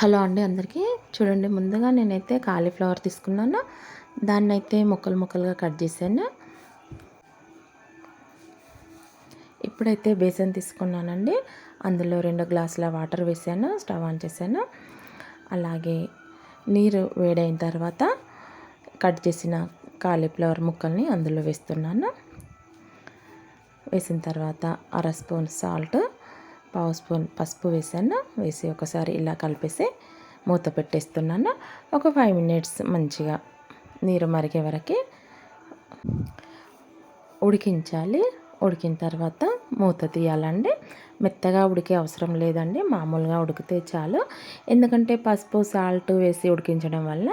Hello అండి అందరికీ. చూడండి ముందుగా నేనైతే కాలీఫ్లవర్ తీసుకున్నాను. దాన్ని అయితే ముక్కలు ముక్కలుగా కట్ చేశాను. ఇప్పుడైతే బేసన్ తీసుకున్నానండి. అందులో రెండు గ్లాసుల వాటర్ వేసాను స్టవ్ ఆన్ చేశాను. అలాగే నీరు వేడైన తర్వాత కట్ చేసిన కాలీఫ్లవర్ ముక్కల్ని అందులో వేస్తున్నాను. వేసిన తర్వాత అర స్పూన్ సాల్ట్ పావు స్పూన్ పసుపు వేసాను. వేసి ఒకసారి ఇలా కలిపేసి మూత పెట్టేస్తున్నాను. ఒక ఫైవ్ మినిట్స్ మంచిగా నీరు మరిగే వరకు ఉడికించాలి. ఉడికిన తర్వాత మూత తీయాలండి. మెత్తగా ఉడికే అవసరం లేదండి. మామూలుగా ఉడికితే చాలు. ఎందుకంటే పసుపు సాల్ట్ వేసి ఉడికించడం వల్ల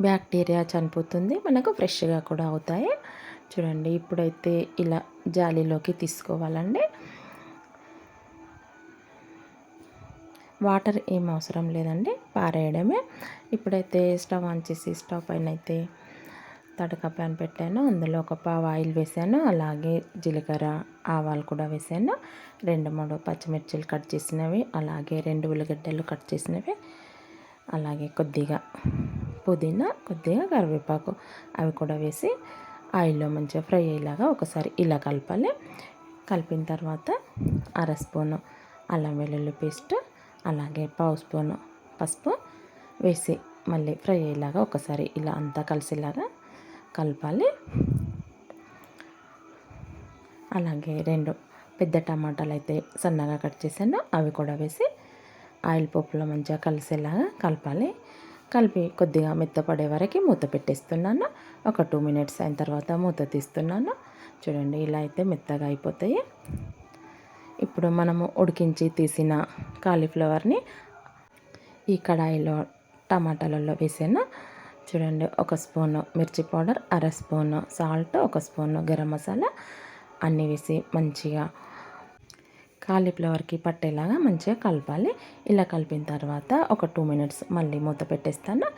బ్యాక్టీరియా చనిపోతుంది. మనకు ఫ్రెష్గా కూడా అవుతాయి. చూడండి ఇప్పుడైతే ఇలా జాలీలోకి తీసుకోవాలండి. వాటర్ ఏం అవసరం లేదండి పారేయడమే. ఇప్పుడైతే స్టవ్ ఆన్ చేసి స్టవ్ పైన అయితే తడక ప్యాన్ పెట్టాను. అందులో ఒక పావు ఆయిల్ వేసాను. అలాగే జీలకర్ర ఆవాలు కూడా వేసాను. రెండు మూడు పచ్చిమిర్చిలు కట్ చేసినవి అలాగే రెండు ఉల్లిగడ్డలు కట్ చేసినవి అలాగే కొద్దిగా పుదీనా కొద్దిగా కరివేపాకు అవి కూడా వేసి ఆయిల్లో మంచిగా ఫ్రై అయ్యేలాగా ఒకసారి ఇలా కలపాలి. కలిపిన తర్వాత అర స్పూను అల్లం వెల్లుల్లి పేస్ట్ అలాగే పావు స్పూన్ పసుపు వేసి మళ్ళీ ఫ్రై అయ్యేలాగా ఒకసారి ఇలా అంతా కలిసేలాగా కలపాలి. అలాగే రెండు పెద్ద టమాటాలు అయితే సన్నగా కట్ చేశాను. అవి కూడా వేసి ఆయిల్ పప్పులో మంచిగా కలిసేలాగా కలపాలి. కలిపి కొద్దిగా మెత్తపడే వరకు మూత పెట్టేస్తున్నాను. ఒక టూ మినిట్స్ అయిన తర్వాత మూత తీస్తున్నాను. చూడండి ఇలా అయితే మెత్తగా అయిపోతాయి. ఇప్పుడు మనము ఉడికించి తీసిన కాలీఫ్లవర్ని ఈ కడాయిలో టమాటాలలో వేసాను. చూడండి ఒక స్పూను మిర్చి పౌడర్ అర స్పూను సాల్ట్ ఒక స్పూను గరం మసాలా అన్నీ వేసి మంచిగా కాలీఫ్లవర్కి పట్టేలాగా మంచిగా కలపాలి. ఇలా కలిపిన తర్వాత ఒక టూ మినిట్స్ మళ్ళీ మూత పెట్టేస్తాను.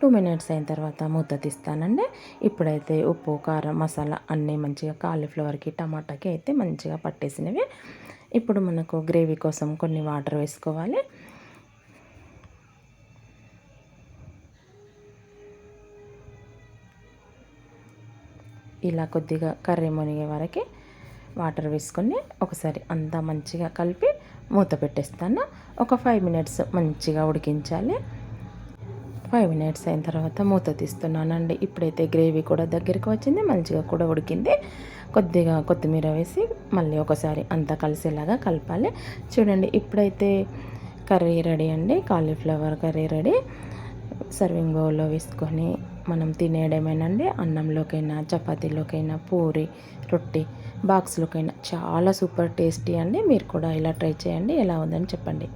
టూ మినిట్స్ అయిన తర్వాత మూత తీస్తానండి. ఇప్పుడైతే ఉప్పు కారం మసాలా అన్నీ మంచిగా కాలీఫ్లవర్కి టమాటాకి అయితే మంచిగా పట్టేసినవి. ఇప్పుడు మనకు గ్రేవీ కోసం కొన్ని వాటర్ వేసుకోవాలి. ఇలా కొద్దిగా కర్రీ మునిగే వరకు వాటర్ వేసుకొని ఒకసారి అంతా మంచిగా కలిపి మూత పెట్టేస్తాను. ఒక ఫైవ్ మినిట్స్ మంచిగా ఉడికించాలి. ఫైవ్ మినిట్స్ అయిన తర్వాత మూత తీస్తున్నానండి. ఇప్పుడైతే గ్రేవీ కూడా దగ్గరికి వచ్చింది మంచిగా కూడా ఉడికింది. కొద్దిగా కొత్తిమీర వేసి మళ్ళీ ఒకసారి అంతా కలిసేలాగా కలపాలి. చూడండి ఇప్పుడైతే కర్రీ రెడీ అండి. Cauliflower curry ready. సర్వింగ్ బౌల్లో వేసుకొని మనం తినేయడమేనండి. అన్నంలోకైనా చపాతీలోకైనా పూరి రొట్టి బాక్స్లోకైనా చాలా సూపర్ టేస్టీ అండి. మీరు కూడా ఇలా ట్రై చేయండి. ఎలా ఉందని చెప్పండి.